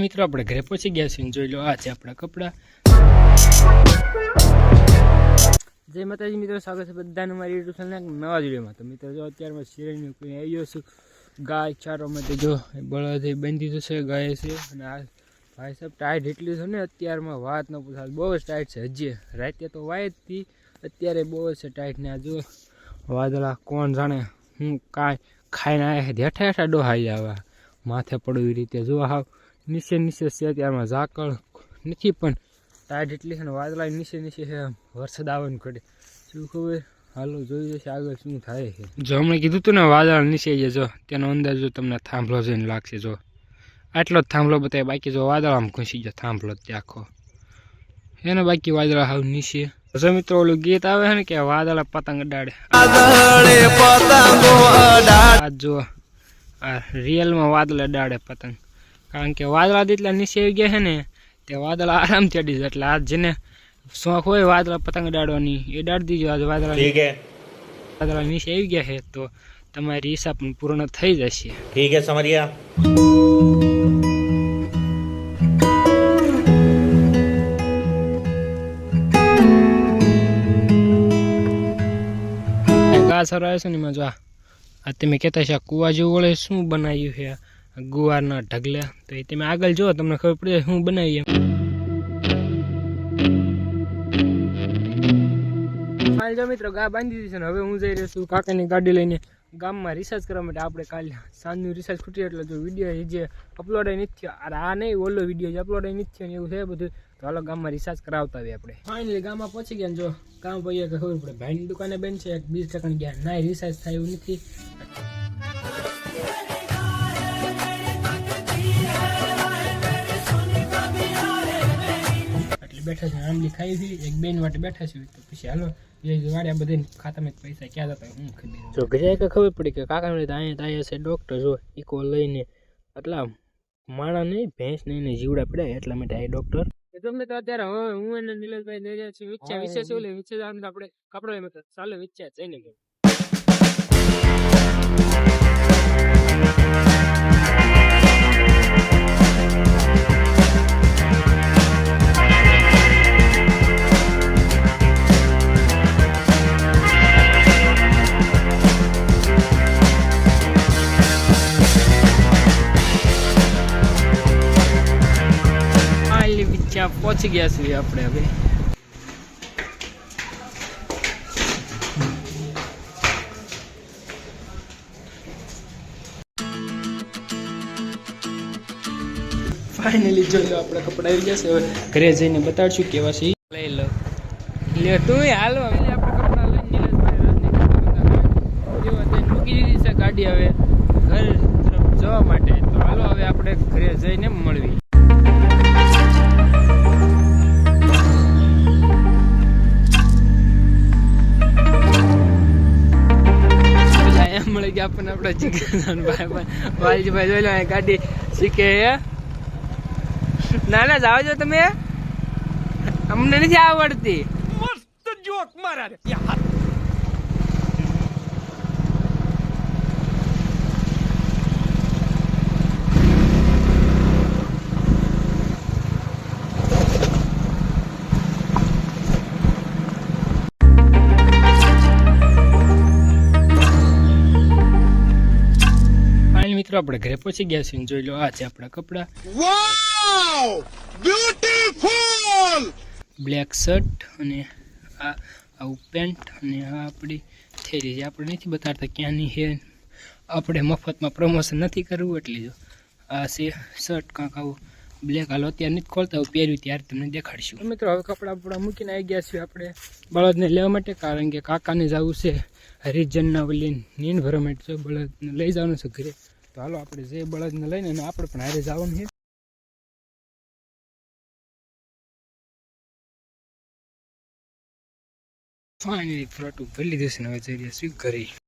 મિત્રો આપણે ઘરે પહોંચી ગયા છીએ જોઈ લો આ છે આપણા કપડાં. જય માતાજી મિત્રો, સ્વાગત છે બધાનું મારી યુટ્યુબ ચેનલ નવા વિડીયોમાં. તો મિત્રો, જો અત્યારમાં શિરાઈનું કોઈ આવ્યો છું, ગાય ચારોમાંથી જો બળદ બંધી જશે ગાય છે. અને આ ભાઈ સાહેબ ટાઈટ એટલી છે ને, અત્યારમાં વાત ન પૂછાય. બહુ જ ટાઈટ છે. હજી રાતે તો વાય જ હતી, અત્યારે બહુ જ છે ટાઈટ ને આ જો વાદળા કોણ જાણે હું કાંઈ ખાઈને આવ્યા હેઠા હેઠા ડોહાઈ આવ્યા માથે પડું એ રીતે. જો હાવ. નીચે નીચે છે ત્યારમાં ઝાકળ નથી પણ ટાઈટ એટલી છે ને વાદળા નીચે નીચે છે વરસાદ આવવાનું ઘડે. શું ખબર? હાલો જોઈ જશે આગળ શું થાય છે. જો હમણાં કીધું હતું ને વાદળ નીચે જો. તેનો અંદાજો જો તમને થાંભલો જઈને લાગશે જો. આટલો જ થાંભલો બતાવે બાકી જો વાદળામાં આમ ઘૂસી જાય થાંભલો જ તે આખો. એને બાકી વાદળા હાવ નીચે. જો મિત્રો ઓલું ગીત આવે છે ને કે વાદળા પતંગ અડાડે. આ જો આ રિયલમાં વાદળા અડાડે પતંગ. કારણ કે વાદળા જેટલા નીચે આવી ગયા છે ને તે વાદળા આરામ ચડી જાય. એટલે આજ જેને શોખ હોય વાદળા પતંગ ઉડાડવાની એ ડાળી દીજો. આજે વાદળા વાદળા નીચે આવી ગયા છે તો તમારી ઈચ્છા પણ પૂર્ણ થઈ જશે. ઠીક છે સમરિયા. ઘાસ હરાવે છે ને એમાં જો આ તમે કહેતા છે કુવા જેવું વળે શું બનાવ્યું છે? ગુવારના ઢગલા. તો એ તમે આગળ જુઓ, તમને ખબર પડી શું બનાવ્યું એમ જો મિત્રો, ગા બાંધી દીધી છે ને, હવે હું જઈ રહ્યો છું કાકાની ગાડી લઈને ગામમાં રિસર્ચ કરવા માટે. આપણે કાલ સાંજનું રિસર્ચ ખૂટી એટલે જો વીડિયો જે અપલોડ નથી થયો આ નહીં, ઓલો વીડિયો જે અપલોડ નથી થયો એવું છે બધું, તો હાલો ગામમાં રિસર્ચ કરાવતા આવીએ આપણે. ફાઇનલી ગામમાં પહોંચી ગયા જો, ગામ ભાઈએ ખબર પડે, ભાઈની દુકાને બેન છે, એક બીસ ટકાની ગયા ના રિસર્ચ થાય એવું નથી. બેઠા છે આંબલી ખાઈ હતી એક બેન માટે બેઠા છે તો પછી હાલો એ વાડ્યા ખાતા ખાતામાં પૈસા ક્યાં જતા હું ખબર જો ઘરે કે ખબર પડી કે કાકા ને અહીંયા અહીંયા છે ડૉક્ટર જો ઈકો લઈને એટલા માણા નહીં ભેંસ નહીં ને જીવડા પડ્યા એટલા માટે આ ડૉક્ટર તમને તો અત્યારે હવે હું અને નિલેશભાઈ જઈ રહ્યા છીએ વિચ્છા વિશે શું લે વિશે આપણે કપડો એમ ચાલો વિચ્છા જઈને ગયો વિચ્છા પહોંચી ગયા છીએ આપણે હવે. ફાઇનલી જોઈ લો આપણા કપડા આવી ગયા છે. હવે ઘરે જઈને બતાડશું કેવા છે લઈ લો. લે તું હાલો હવે આપણે કપડા લઈને નીલેશભાઈ જેવા થઈને મૂકી દીધી છે ગાડી હવે. ઘર તરફ જવા માટે. તો હાલો હવે આપણે ઘરે જઈને મળવી. મળે આપણને આપણા ભાઈ વાલજીભાઈ જોઈ લો ગાડી શીખે ના ના જાઓ છો તમે? અમને નથી આવડતી. ફાઇનલ મિત્રો આપણે ઘરે પહોંચી ગયા છીએ જોઈ લો આ છે આપણા કપડા. બ્લેક શર્ટ અને આ આવું પેન્ટ અને આ આપણી થેલી જે આપણે નથી બતાડતા ક્યાંની હે આપણે મફતમાં પ્રમોશન નથી કરવું એટલે જો આ છે શર્ટ કાંક આવું બ્લેક હાલો અત્યારે નથી ખોલતા હું પહેર્યું ત્યારે તમને દેખાડશું. મિત્રો હવે કપડાં આપણા મૂકીને આવી ગયા છીએ આપણે બળદને લેવા માટે કારણ કે કાકાને જવું છે. હરિજનના વલી નીન ભરવા માટે બળદને લઈ જવાનું છે ઘરે. તો હાલો, આપણે જે બળદને લઈને આપણે પણ હારે જવાનું છે. ફાઇનલી ફ્રોટું ભરી ને હવે જઈ રહ્યા છીએ ઘરે.